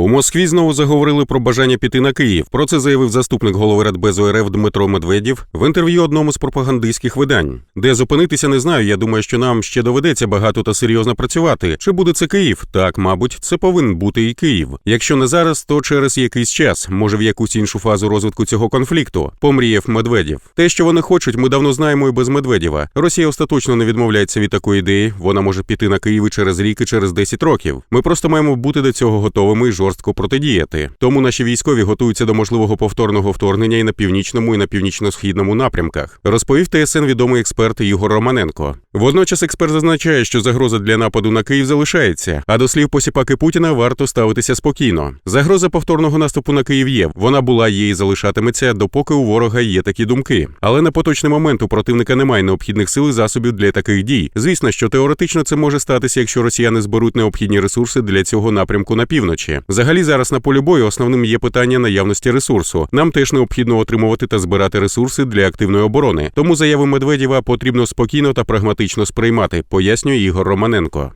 У Москві знову заговорили про бажання піти на Київ. Про це заявив заступник голови Радбезу РФ Дмитро Медведєв в інтерв'ю одному з пропагандистських видань. Де зупинитися, не знаю. Я думаю, що нам ще доведеться багато та серйозно працювати. Чи буде це Київ? Так, мабуть, це повинен бути і Київ. Якщо не зараз, то через якийсь час, може в якусь іншу фазу розвитку цього конфлікту. Помріяв Медведєв. Те, що вони хочуть, ми давно знаємо і без Медведєва. Росія остаточно не відмовляється від такої ідеї. Вона може піти на Київ і через рік і через 10 років. Ми просто маємо бути до цього готовими і жорстко протидіяти. Тому наші військові готуються до можливого повторного вторгнення і на північному і на північно-східному напрямках. Розповів ТСН відомий експерт Ігор Романенко. Водночас експерт зазначає, що загроза для нападу на Київ залишається, а до слів посіпаки Путіна варто ставитися спокійно. Загроза повторного наступу на Київ є. Вона була є і залишатиметься, допоки у ворога є такі думки. Але на поточний момент у противника немає необхідних сил і засобів для таких дій. Звісно, що теоретично це може статися, якщо росіяни зберуть необхідні ресурси для цього напрямку на півночі. Взагалі зараз на полі бою основним є питання наявності ресурсу. Нам теж необхідно отримувати та збирати ресурси для активної оборони. Тому заяви Медведєва потрібно спокійно та прагматично сприймати, пояснює Ігор Романенко.